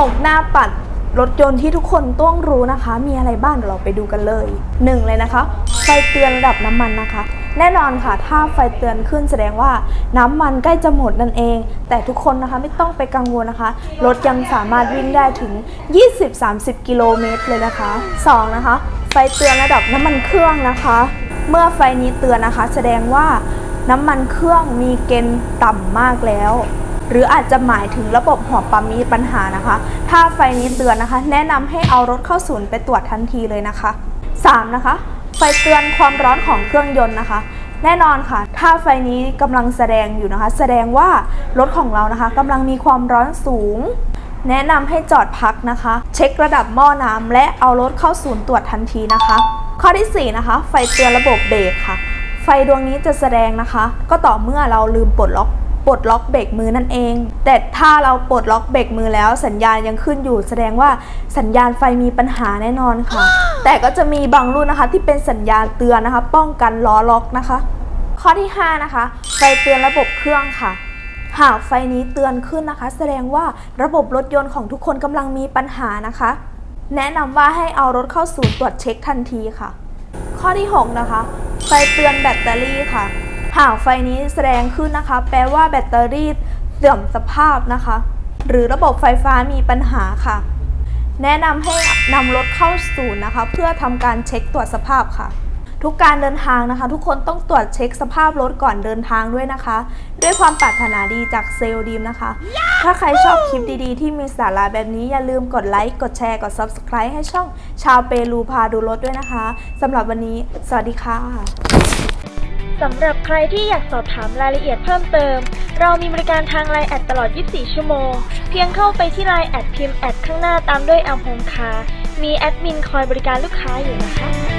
6หน้าปัดรถยนต์ที่ทุกคนต้องรู้นะคะ มีอะไรบ้างเดี๋ยวเราไปดูกันเลย 1 เลยนะคะ ไฟเตือนระดับน้ำมันนะคะ แน่นอนค่ะ ถ้าไฟเตือนขึ้นแสดงว่าน้ำมันใกล้จะหมดนั่นเอง แต่ทุกคนนะคะไม่ต้องไปกังวลนะคะ รถยังสามารถวิ่งได้ถึง 20-30 กิโลเมตรเลยนะคะ 2 นะคะ ไฟเตือนระดับน้ำมันเครื่องนะคะ เมื่อไฟนี้เตือนนะคะ แสดงว่าน้ำมันเครื่องมีเกณฑ์ต่ำมากแล้ว หรืออาจจะหมายถึงระบบหัวปั๊มมีปัญหานะคะ ถ้าไฟนี้เตือนนะคะ แนะนำให้เอารถเข้าศูนย์ไปตรวจทันทีเลยนะคะ 3. นะคะ ไฟเตือนความร้อนของเครื่องยนต์นะคะ แน่นอนค่ะ ถ้าไฟนี้กำลังแสดงอยู่นะคะ แสดงว่ารถของเรานะคะกำลังมีความร้อนสูงแนะนำให้จอดพักนะคะ เช็คระดับหม้อน้ำและเอารถเข้าศูนย์ตรวจทันทีนะคะ ข้อที่ 4 นะคะ ไฟเตือนระบบเบรกค่ะ ไฟดวงนี้จะแสดงนะคะ ก็ต่อเมื่อเราลืมปลดล็อก ปลดล็อกเบรกมือนั่นเอง แต่ถ้าเราปลดล็อกเบรกมือแล้วสัญญาณยังขึ้นอยู่ แสดงว่าสัญญาณไฟมีปัญหาแน่นอนค่ะ แต่ก็จะมีบางรุ่นนะคะ ที่เป็นสัญญาณเตือนนะคะ ป้องกันล้อล็อกนะคะ ข้อที่ 5 นะคะ ไฟเตือนระบบเครื่องค่ะหากไฟนี้เตือนขึ้นนะคะ แสดงว่าระบบรถยนต์ของทุกคนกำลังมีปัญหานะคะ แนะนำว่าให้เอารถเข้าศูนย์ตรวจเช็คทันทีค่ะ ข้อที่ 6 นะคะ ไฟเตือนแบตเตอรี่ค่ะ หากไฟนี้แสดงขึ้นนะคะ แปลว่าแบตเตอรี่เสื่อมสภาพนะคะ หรือระบบไฟฟ้ามีปัญหาค่ะ แนะนำให้นำรถเข้าศูนย์นะคะ เพื่อทำการเช็คตรวจสภาพค่ะ ทุกการเดินทางนะคะ ทุกคนต้องตรวจเช็คสภาพรถก่อนเดินทางด้วยนะคะ ด้วยความปรารถนาดีจากเซลล์ดีมนะคะ ถ้าใครชอบคลิปดีๆ ที่มีสาระแบบนี้อย่าลืมกดไลค์กดแชร์กด Subscribe ให้ช่องชาวเปรูพาดูรถด้วยนะคะสำหรับวันนี้ สวัสดีค่ะ สำหรับใครที่อยากสอบถามรายละเอียดเพิ่มเติม เรามีบริการทางไลน์แอดตลอด 24 ชั่วโมง เพียงเข้าไปที่ไลน์แอดพิมพ์แอดข้างหน้าตามด้วยแอลโฮมคามีแอดมินคอยบริการลูกค้าอยู่นะคะ